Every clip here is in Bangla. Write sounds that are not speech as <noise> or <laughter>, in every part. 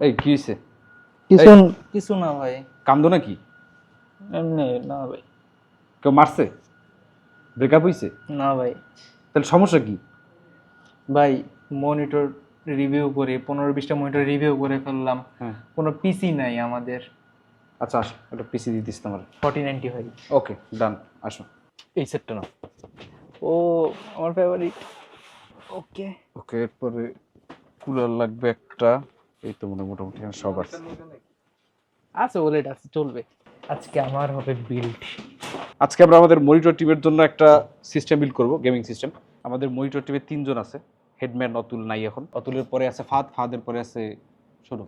এই কি হয়েছে কিছু কিছু না ভাই? কান্দো নাকি? এমনি না ভাই। কেউ মারছে? ব্রেকআপ হয়েছে না ভাই। তাহলে সমস্যা কি? ভাই মনিটর রিভিউ করে পনেরো বিশটা মনিটর রিভিউ করে ফেললাম। হ্যাঁ। কোনো পিসি নাই আমাদের। আচ্ছা আসো একটা পিসি দিয়ে দিস তোমার। ফর্টি নাইনটি ভাই। ওকে ডান আসো। এই সেটটা না ও আমার ফেভারিট ওকে ওকে এরপরে কুলার লাগবে একটা। এই তো মনে মোটামুটি এখানে সব আছে। আছে ওলেট আছে চলবে। আজকে আমার হবে বিল্ড আজকে আমরা আমাদের মনিটর টিমের জন্য একটা সিস্টেম বিল্ড করব গেমিং সিস্টেম আমাদের মনিটর টিমে তিনজন আছে হেডম্যান অতুল নাই এখন। অতুলের পরে আছে ফাদ ফাদের পরে আছে ছোট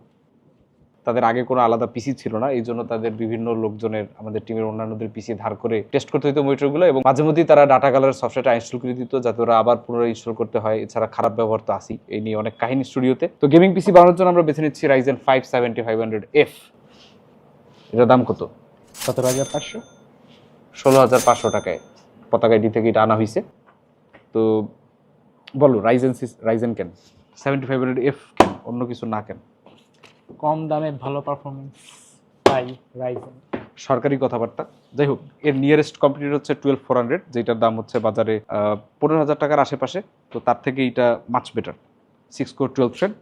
তাদের আগে কোনো আলাদা পিসি ছিল না এই জন্য তাদের বিভিন্ন লোকজনের আমাদের টিমের অন্যান্যদের পিসি ধার করে টেস্ট করতে হতো মনিটরগুলো এবং মাঝে মধ্যেই তারা ডাটা কালার সফটওয়্যারটা ইনস্টল করে দিত যাতে ওরা আবার পুনরায় ইনস্টল করতে হয়। এছাড়া খারাপ ব্যবহার তো আসি এই নিয়ে অনেক কাহিনী স্টুডিওতে তো গেমিং পিসি বানানোর জন্য আমরা বেছে নিচ্ছি Ryzen five seventy five hundred F এটার দাম কত? সতেরো হাজার পাঁচশো। ষোলো হাজার পাঁচশো টাকায় পতাকা আইডি থেকে এটা আনা হয়েছে তো বলো রাইজেন রাইজেন কেন? সেভেন্টি ফাইভ হান্ড্রেড এফ কেন? অন্য কিছু না কেন? কম দামে ভালো পারফরমেন্স পাই রাইজেন সরকারি কথাবার্তা। যাই হোক, এর নিয়ারেস্ট কম্পিউটার হচ্ছে টুয়েলভ ফোর হান্ড্রেড যেটার দাম হচ্ছে বাজারে পনেরো হাজার টাকার আশেপাশে। তো তার থেকে এটা much better six core twelve cent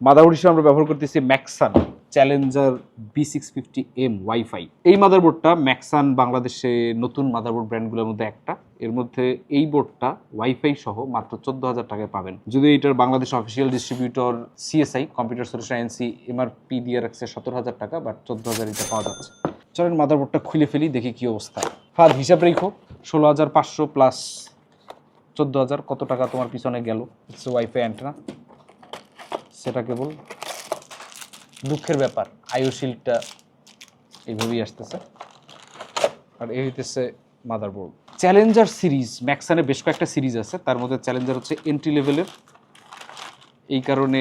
motherboard হিসেবে আমরা ব্যবহার করতেছি Maxsun challenger B six fifty M wifi এই মাদারবোর্ডটা ম্যাক্সান বাংলাদেশে নতুন মাদারবোর্ড ব্র্যান্ডগুলোর মধ্যে একটা। এর মধ্যে এই বোর্ডটা ওয়াইফাই সহ মাত্র চোদ্দ হাজার টাকায় পাবেন। যদি এটার Bangladesh official distributor CSI computer solution NC MRP দিয়ে রাখছে সতেরো হাজার টাকা বাট চোদ্দ হাজার এটা পাওয়া যাচ্ছে। চলেন মাদারবোর্ডটা খুলে ফেলি, দেখি কি অবস্থা। ফাদ হিসাব রেখো ষোলো হাজার পাঁচশো প্লাস চোদ্দ হাজার কত টাকা তোমার পিছনে গেল? ওয়াইফাই অ্যান্টেনা সেটা কেবল দুঃখের ব্যাপার। আয়ু শিল্ডটা এইভাবেই আসতেছে। আর এই হইতেছে মাদারবোর্ড চ্যালেঞ্জার সিরিজ ম্যাক্সানের বেশ কয়েকটা সিরিজ আছে। তার মধ্যে চ্যালেঞ্জার হচ্ছে এন্ট্রি লেভেলের এই কারণে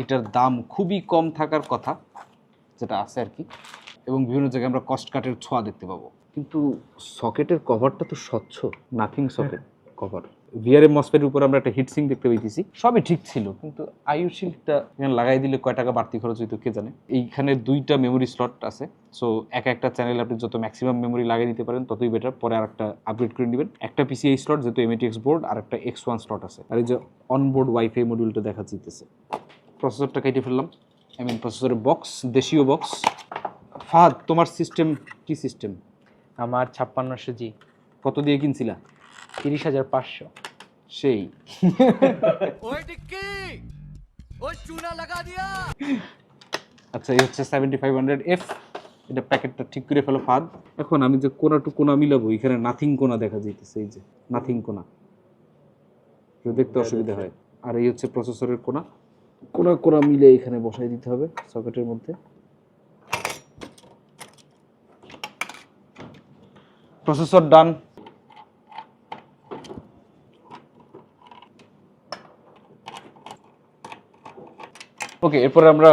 এটার দাম খুবই কম থাকার কথা, যেটা আছে আর কি। এবং বিভিন্ন জায়গায় আমরা কস্ট কাটের ছোঁয়া দেখতে পাবো। কিন্তু সকেটের কভারটা তো স্বচ্ছ নাথিং সকেট কভার ভিআরএম মসপের উপর আমরা একটা হিটসিং দেখতে পেয়েছি সবই ঠিক ছিল কিন্তু আয়ু শিল্ডটা এখানে লাগাই দিলে কয় টাকা বাড়তি খরচ হইতো কে জানে। এইখানে দুইটা মেমোরি স্লট আছে সো এক একটা চ্যানেল আপনি যত ম্যাক্সিমাম মেমোরি লাগিয়ে দিতে পারেন ততই বেটার পরে আর একটা আপগ্রেড করে নেবেন। একটা পিসিআই স্লট যেহেতু এমএটিএক্স বোর্ড আর একটা এক্স ওয়ান স্লট আছে। আর এই যে অনবোর্ড ওয়াইফাই মডিউলটা দেখা যেতেছে প্রসেসরটা কেটে ফেললাম। আই মিন প্রসেসরের বক্স দেশীয় বক্স ফাদ তোমার সিস্টেম কি সিস্টেম আমার ছাপ্পান্নশো জি কত দিয়ে কিনছিলা? তিরিশ হাজার পাঁচশো। সেই। আচ্ছা এই হচ্ছে সেভেন্টি ফাইভ হান্ড্রেড এফ এটা প্যাকেটটা ঠিক করে ফেলো ফাদ। এখন আমি যে কোনা টু কোনা মিলাবো এখানে নাথিং কোনা দেখা যাইতেছে এই যে নাথিং কোনা। দেখতে অসুবিধা হয়। আর এই হচ্ছে প্রসেসরের কোনা। কোনা কোনা মিলে এখানে বসাই দিতে হবে সকেটের মধ্যে। প্রসেসর ডান ওকে এরপরে আমরা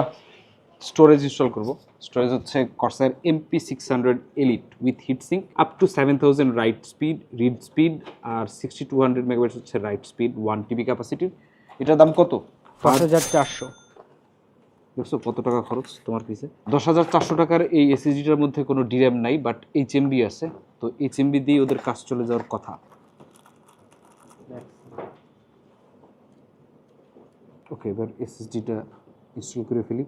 স্টোরেজ ইনস্টল করব। স্টোরেজ হচ্ছে Corsair MP six hundred elite with heatsink up to seven thousand write speed read speed R sixty two hundred megabytes হচ্ছে রাইট স্পিড ওয়ান টিবি ক্যাপাসিটির এটার দাম কত? পাঁচ হাজার চারশো। দেখছ কত টাকা খরচ তোমার পিছে দশ হাজার চারশো টাকার এই এসএসডিটার মধ্যে কোনো ডিরাম নাই বাট এইচ এমবি আছে। তো এইচ এমবি দিয়ে ওদের কাজ চলে যাওয়ার কথা। ওকে এবার এসএসডিটা ইনস্টল করে ফেলি।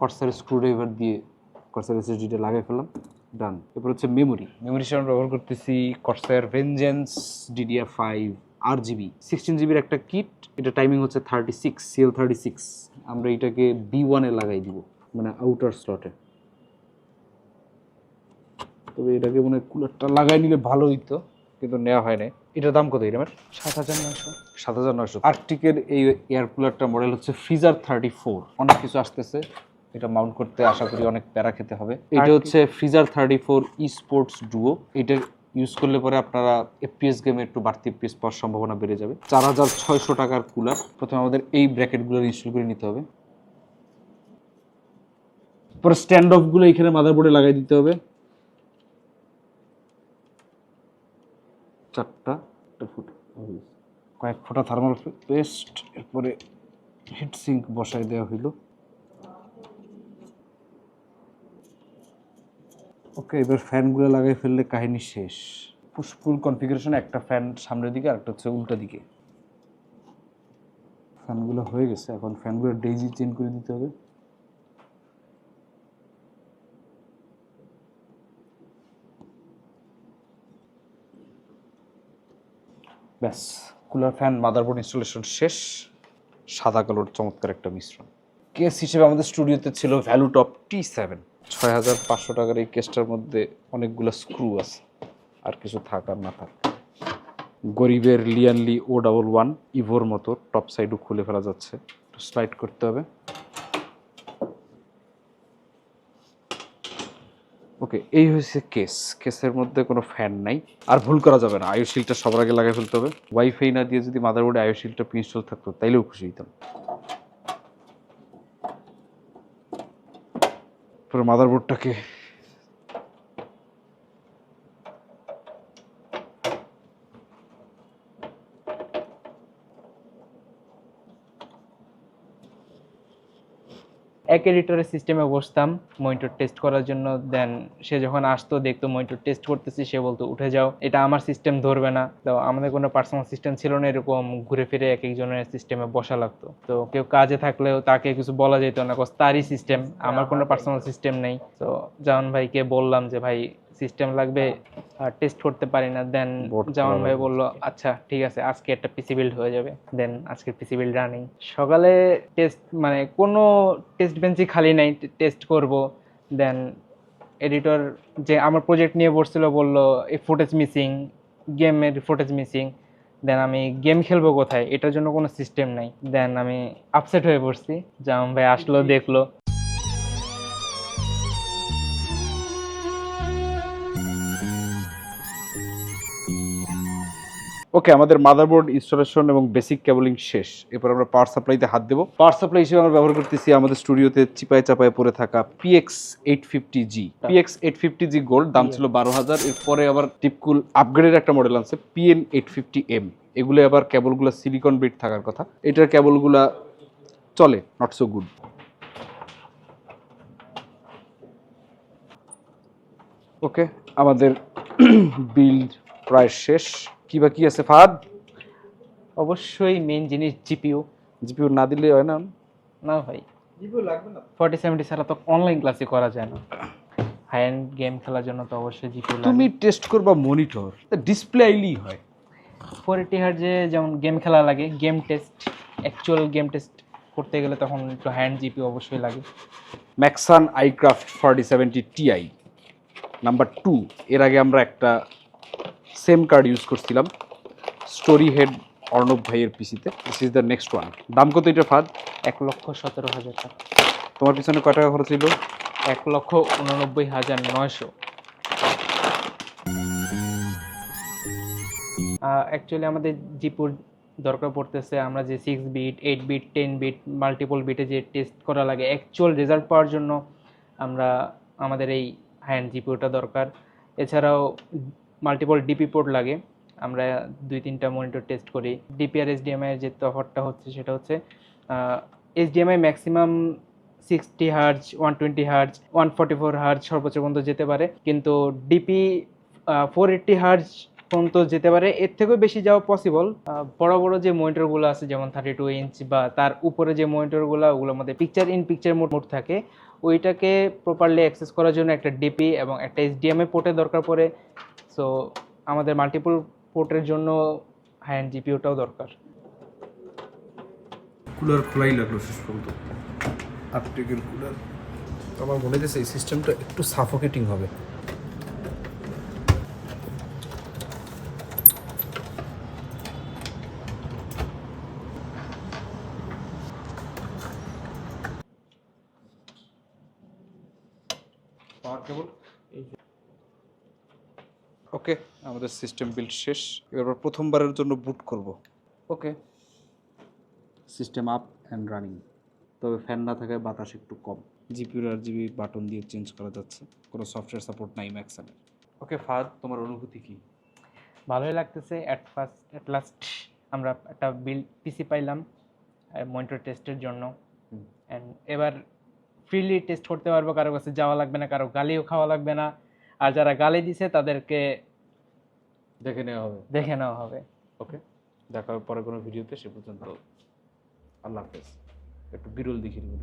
কর্সার স্ক্রুড্রাইভার দিয়ে কর্সার এসএসডিটা লাগিয়ে ফেললাম। ডান এরপর হচ্ছে মেমোরি মেমোরি হিসেবে ব্যবহার করতেছি কর্সার ভেঞ্জেন্স ডিডিআর ফাইভ আর জিবি সিক্সটিন জিবির একটা কিট এটা টাইমিং হচ্ছে thirty six CL thirty six আমরা এটাকে বি ওয়ানে লাগাই দিব মানে আউটার স্লটে তবে এটাকে মনে কুলারটা লাগাই নিলে ভালো হইতো। কিন্তু নেওয়া হয় না এটার দাম কত এরমের সাত হাজার নয়শো। সাত হাজার নয়শো। আর্কটিকের এই এয়ার কুলারটা মডেল হচ্ছে ফ্রিজার থার্টি ফোর অনেক কিছু আসতেছে। এটা মাউন্ট করতে আশা করি অনেক প্যারা খেতে হবে। এটা হচ্ছে freezer thirty four E sports duo এটার ইউজ করলে পরে আপনারা এফপিএস গেমে একটু বাড়তি এফপিএস পাওয়ার সম্ভাবনা বেড়ে যাবে। চার হাজার ছয়শো টাকার কুলার। প্রথমে আমাদের এই ব্র্যাকেটগুলো ইনস্টল করে নিতে হবে। পরে স্ট্যান্ড অফগুলো এখানে মাদারবোর্ডে লাগাই দিতে হবে। চারটা, একটা ফুটা কয়েক ফোঁটা থার্মাল পেস্ট এরপরে হিট সিঙ্ক বসায় দেওয়া হইল। ওকে এবার ফ্যানগুলো লাগাই ফেললে কাহিনী শেষ। পুষ্পুল কনফিগারেশন একটা ফ্যান সামনের দিকে আর একটা হচ্ছে উল্টা দিকে। ফ্যানগুলো হয়ে গেছে, এখন ফ্যানগুলো ডেইজি চেঞ্জ করে দিতে হবে। ব্যাস, কুলার ফ্যান মাদারবোর্ড ইনস্টলেশন শেষ, সাদা কালোর চমৎকার একটা মিশ্রণ। কেস হিসেবে আমাদের স্টুডিওতে ছিল ভ্যালু টপ টি সেভেন ছয় হাজার পাঁচশো টাকার এই কেসটার মধ্যে অনেকগুলো স্ক্রু আছে, আর কিছু থাক আর না থাক। গরিবের লিয়ানলি ও ডাবল ওয়ান ইভোর মতো টপ সাইডও খুলে ফেলা যাচ্ছে। স্লাইড করতে হবে। ওকে, এই হয়েছে কেস। কেসের মধ্যে কোনো ফ্যান নাই। আর ভুল করা যাবে না। আয়ু শিলটা সবার আগে লাগাই ফেলতে হবে। ওয়াইফাই না দিয়ে যদি মাদারবোর্ডে আয়ু শিলটা ইনস্টল থাকতো, তাইলেও খুশি হইতাম। পুরো মাদারবোর্ডটাকে এক এডিটরের সিস্টেমে বসতাম মনিটর টেস্ট করার জন্য দেন সে যখন আসতো দেখতো মনিটর টেস্ট করতেছি সে বলতো উঠে যাও। এটা আমার সিস্টেম ধরবে না। তো আমাদের কোনো পার্সোনাল সিস্টেম ছিল না এরকম ঘুরে ফিরে এক একজনের সিস্টেমে বসা লাগতো। তো কেউ কাজে থাকলেও তাকে কিছু বলা যেত না তারই সিস্টেম আমার কোনো পার্সোনাল সিস্টেম নেই তো জাহান ভাইকে বললাম যে ভাই সিস্টেম লাগবে আর টেস্ট করতে পারি না দেন জামান ভাই। বলল আচ্ছা ঠিক আছে আজকে একটা পিসি বিল্ড হয়ে যাবে দেন আজকে পিসি বিল্ড রানিং সকালে টেস্ট মানে কোনো টেস্ট বেঞ্চই খালি নাই টেস্ট করব দেন এডিটর যে আমার প্রজেক্ট নিয়ে বসছিল বলল এই ফুটেজ মিসিং গেমের ফুটেজ মিসিং দেন আমি গেম খেলব কোথায়? এটার জন্য কোনো সিস্টেম নাই। দেন আমি আপসেট হয়ে পড়ছি। জামান ভাই আসলো দেখল। ওকে আমাদের মাদারবোর্ড ইনস্টলেশন এবং বেসিক কেবলিং শেষ। এরপর আমরা পাওয়ার সাপ্লাইতে হাত দেবো। পাওয়ার সাপ্লাই হিসেবে আমরা ব্যবহার করতেছি আমাদের স্টুডিওতে চিপায় চাপায় পড়ে থাকা PX eight fifty G PX eight fifty G gold দাম ছিল বারো হাজার। এরপরে আবার টিপকুল আপগ্রেডের একটা মডেল আছে পিএন এইট ফিফটি এম এগুলো আবার কেবলগুলো সিলিকন বিট থাকার কথা। এটার কেবলগুলা চলে নট সো গুড ওকে আমাদের <clears throat> বিল্ড প্রায় শেষ। কি বা কি আছে ফাদ অবশ্যই মেন জিনিস জিপিইউ। জিপিউ না দিলে হয় না। না ভাই। ফর্টি সেভেন্টি ছাড়া তো অনলাইন ক্লাসই করা যায় না। হাই এন্ড গেম খেলার জন্য তো অবশ্যই জিপিইউ তুমি টেস্ট করবা মনিটর ডিসপ্লে আইলেই হয়। ফোর এইটি যে যেমন গেম খেলা লাগে game test actual game test করতে গেলে তখন একটু হ্যান্ড জিপি অবশ্যই লাগে। Maxsun iCraft forty seventy Ti number two এর আগে আমরা একটা সেম কার্ড ইউজ করছিলাম। স্টোরি হেড অর্ণব ভাইয়ের পিসিতে। This is the next one দাম কত এটা ফাদ? এক লক্ষ সতেরো হাজার টাকা। তোমার পিছনে কয় টাকা খরচ ছিল এক লক্ষ উননব্বই হাজার নয়শো। অ্যাকচুয়ালি আমাদের জিপুর দরকার পড়তেছে আমরা যে six bit eight bit ten bit multiple বিটে যে টেস্ট করা লাগে অ্যাকচুয়াল রেজাল্ট পাওয়ার জন্য আমরা আমাদের এই হ্যান্ড জিপিওটা দরকার। এছাড়াও মাল্টিপল ডিপি পোর্ট লাগে। আমরা দুই, তিনটা মনিটর টেস্ট করি। ডিপিআর এসডিএমআই এর যে তফাৎটা হচ্ছে সেটা হচ্ছে HDMI maximum sixty hertz one twenty hertz one forty four hertz সর্বোচ্চ পর্যন্ত যেতে পারে। কিন্তু ডিপি ফোর এইট্টি হার্জ পর্যন্ত যেতে পারে। এর থেকেও বেশি যাওয়া পসিবল বড় বড় যে মনিটরগুলো আছে, যেমন থার্টি টু ইঞ্চ বা তার উপরে যে মনিটরগুলো ওগুলোর মধ্যে picture in picture mode mode থাকে। ওইটাকে প্রপারলি অ্যাক্সেস করার জন্য একটা ডিপি এবং একটা এইচডিএমআই পোর্টের দরকার পড়ে। সো আমাদের মাল্টিপল পোর্টের জন্য হ্যান্ড জিপিওটাও দরকার। কুলার খোলাই লাগল শেষ পর্যন্ত। আপটেকের কুলার আমার মনে হচ্ছে এই সিস্টেমটা একটু সাফোকেটিং হবে। ওকে আমাদের সিস্টেম বিল্ড শেষ। এবার প্রথমবারের জন্য বুট করব। Okay system up and running তবে ফ্যান না থাকায় বাতাস একটু কম। জিপিউর আর জিবি বাটন দিয়ে চেঞ্জ করা যাচ্ছে। কোনো সফটওয়্যার সাপোর্ট নাই ম্যাক্সানের ওকে ফাদ তোমার অনুভূতি কি? ভালোই লাগতেছে। অ্যাট ফার্স্ট অ্যাট লাস্ট আমরা একটা বিল পিসি পাইলাম মনিটর টেস্টের জন্য। অ্যান্ড এবার ফ্রিলি টেস্ট করতে পারব কারও কাছে যাওয়া লাগবে না কারও গালিও খাওয়া লাগবে না। আর যারা গালি দিছে তাদেরকে দেখে নেওয়া হবে। দেখে নেওয়া হবে। ওকে দেখা হবে পরে কোনো ভিডিওতে সে পর্যন্ত আল্লাহ হাফেজ। একটু বিরল দেখিয়ে দিবেন।